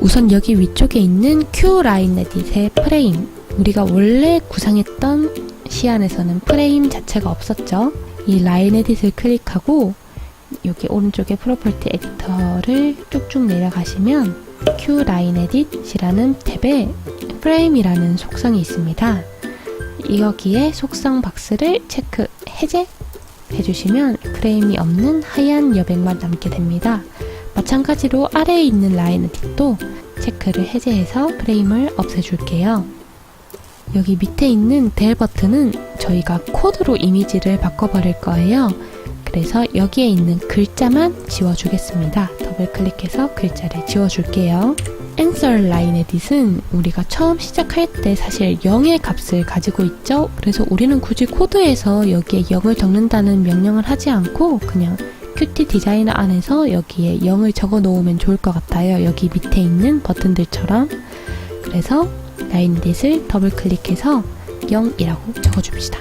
우선 여기 위쪽에 있는 Q 라인 에딧의 프레임. 우리가 원래 구상했던 시안에서는 프레임 자체가 없었죠. 이 라인 에딧을 클릭하고 여기 오른쪽에 프로퍼티 에디터를 쭉쭉 내려가시면 Q 라인 에딧이라는 탭에 프레임이라는 속성이 있습니다. 여기에 속성 박스를 체크 해제 해주시면 프레임이 없는 하얀 여백만 남게 됩니다. 마찬가지로 아래에 있는 라인 에딧도 체크를 해제해서 프레임을 없애줄게요. 여기 밑에 있는 델 버튼은 저희가 코드로 이미지를 바꿔버릴 거예요. 그래서 여기에 있는 글자만 지워주겠습니다. 더블 클릭해서 글자를 지워줄게요. answer line edit은 우리가 처음 시작할 때 사실 0의 값을 가지고 있죠. 그래서 우리는 굳이 코드에서 여기에 0을 적는다는 명령을 하지 않고 그냥 큐티 디자이너 안에서 여기에 0을 적어 놓으면 좋을 것 같아요. 여기 밑에 있는 버튼들처럼. 그래서 라인 edit을 더블 클릭해서 0이라고 적어줍시다.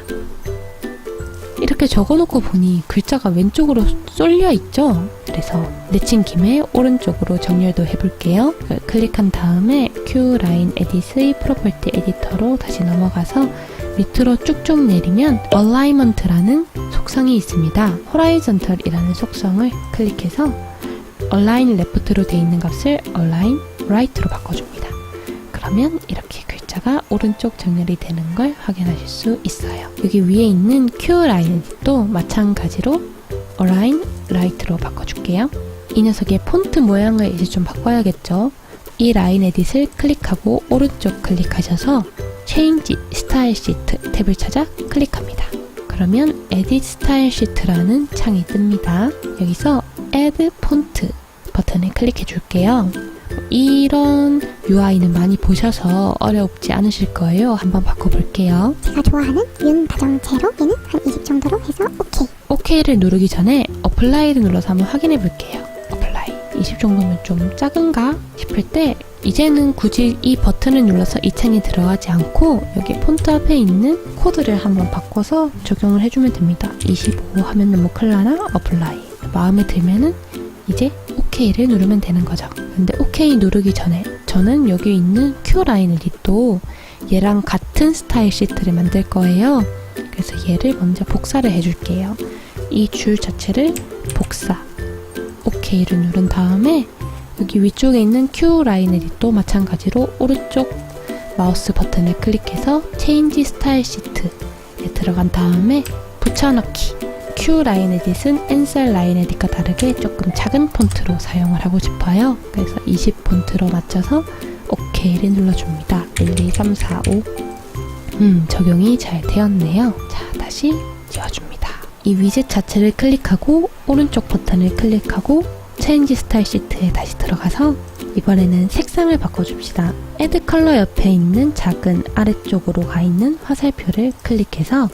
이렇게 적어놓고 보니 글자가 왼쪽으로 쏠려 있죠? 그래서 내친 김에 오른쪽으로 정렬도 해볼게요. 클릭한 다음에 Q 라인 에딧의 프로퍼티 에디터로 다시 넘어가서 밑으로 쭉쭉 내리면 Alignment라는 속성이 있습니다. Horizontal이라는 속성을 클릭해서 Align Left로 되어 있는 값을 Align Right로 바꿔줍니다. 그러면 이렇게 글자가 오른쪽 정렬이 되는 걸 확인하실 수 있어요. 여기 위에 있는 Q 라인도 마찬가지로 Align Right로 바꿔줄게요. 이 녀석의 폰트 모양을 이제 좀 바꿔야겠죠. 이 라인 에딧을 클릭하고 오른쪽 클릭하셔서 Change Style Sheet 탭을 찾아 클릭합니다. 그러면 Edit Style Sheet라는 창이 뜹니다. 여기서 Add Font 버튼을 클릭해 줄게요. 이런 UI는 많이 보셔서 어렵지 않으실 거예요. 한번 바꿔볼게요. 제가 좋아하는 윤 다정체로 얘는 한 20 정도로 해서 오케이 OK를 누르기 전에 어플라이를 눌러서 한번 확인해 볼게요. 어플라이. 20 정도면 좀 작은가 싶을 때 이제는 굳이 이 버튼을 눌러서 이 창에 들어가지 않고 여기 폰트 앞에 있는 코드를 한번 바꿔서 적용을 해주면 됩니다. 25 하면은 뭐 클라나 어플라이. 마음에 들면은 이제 OK를 누르면 되는 거죠. 근데 OK 누르기 전에 저는 여기 있는 Q 라인을 또 얘랑 같은 스타일 시트를 만들 거예요. 그래서 얘를 먼저 복사를 해줄게요. 이 줄 자체를 복사. OK를 누른 다음에 여기 위쪽에 있는 Q 라인을 또 마찬가지로 오른쪽 마우스 버튼을 클릭해서 Change Style Sheet에 들어간 다음에 붙여넣기. Q 라인 에딧은 Answer 라인 에딧과 다르게 조금 작은 폰트로 사용을 하고 싶어요. 그래서 20 폰트로 맞춰서 OK를 눌러줍니다. 1, 2, 3, 4, 5. 음, 적용이 잘 되었네요. 자, 다시 지워줍니다. 이 위젯 자체를 클릭하고 오른쪽 버튼을 클릭하고 체인지 스타일 시트에 다시 들어가서 이번에는 색상을 바꿔줍시다. Add 컬러 옆에 있는 작은 아래쪽으로 가 있는 화살표를 클릭해서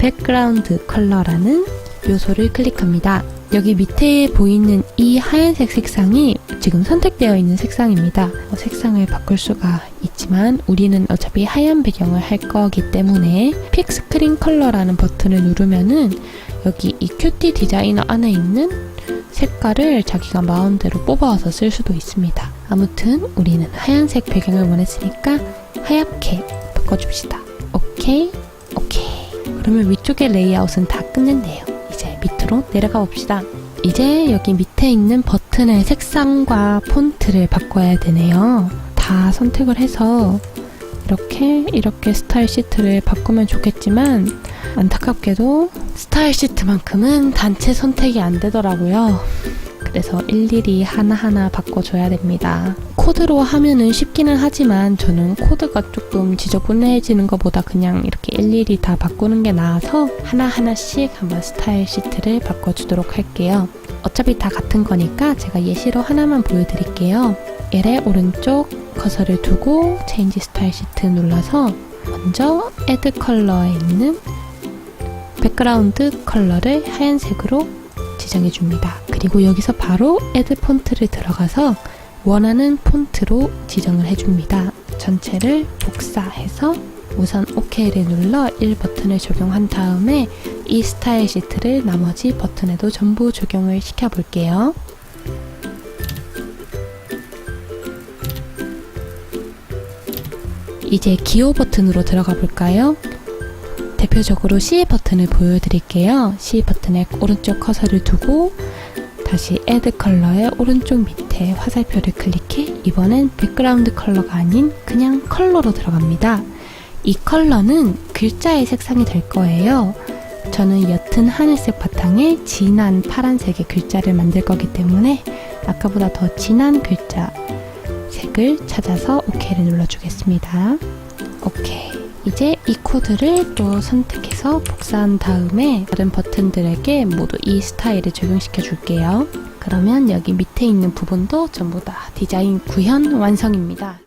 백그라운드 컬러라는 요소를 클릭합니다. 여기 밑에 보이는 이 하얀색 색상이 지금 선택되어 있는 색상입니다. 어, 색상을 바꿀 수가 있지만 우리는 어차피 하얀 배경을 할 거기 때문에 픽 스크린 컬러라는 버튼을 누르면은 여기 이 큐티 디자이너 안에 있는 색깔을 자기가 마음대로 뽑아와서 쓸 수도 있습니다. 아무튼 우리는 하얀색 배경을 원했으니까 하얗게 바꿔줍시다. 오케이, 오케이. 그러면 위쪽의 레이아웃은 다 끝냈네요. 이제 밑으로 내려가 봅시다. 이제 여기 밑에 있는 버튼의 색상과 폰트를 바꿔야 되네요. 다 선택을 해서 이렇게 이렇게 스타일 시트를 바꾸면 좋겠지만 안타깝게도 스타일 시트만큼은 단체 선택이 안 되더라고요. 그래서 일일이 하나하나 바꿔줘야 됩니다. 코드로 하면은 쉽기는 하지만 저는 코드가 조금 지저분해지는 것보다 그냥 이렇게 일일이 다 바꾸는 게 나아서 하나하나씩 한번 스타일 시트를 바꿔주도록 할게요. 어차피 다 같은 거니까 제가 예시로 하나만 보여드릴게요. L의 오른쪽 커서를 두고 체인지 스타일 시트 눌러서 먼저 Add 컬러에 있는 백그라운드 컬러를 하얀색으로 지정해 줍니다. 그리고 여기서 바로 add 폰트를 들어가서 원하는 폰트로 지정을 해줍니다. 전체를 복사해서 우선 OK를 눌러 1 버튼을 적용한 다음에 이 스타일 시트를 나머지 버튼에도 전부 적용을 시켜 볼게요. 이제 기호 버튼으로 들어가 볼까요? 대표적으로 C 버튼을 보여드릴게요. C 버튼에 오른쪽 커서를 두고 다시 Add 컬러의 오른쪽 밑에 화살표를 클릭해 이번엔 백그라운드 컬러가 아닌 그냥 컬러로 들어갑니다. 이 컬러는 글자의 색상이 될 거예요. 저는 옅은 하늘색 바탕에 진한 파란색의 글자를 만들 거기 때문에 아까보다 더 진한 글자 색을 찾아서 OK를 눌러주겠습니다. 오케이. 이제 이 코드를 또 선택해서 복사한 다음에 다른 버튼들에게 모두 이 스타일을 적용시켜 줄게요. 그러면 여기 밑에 있는 부분도 전부 다 디자인 구현 완성입니다.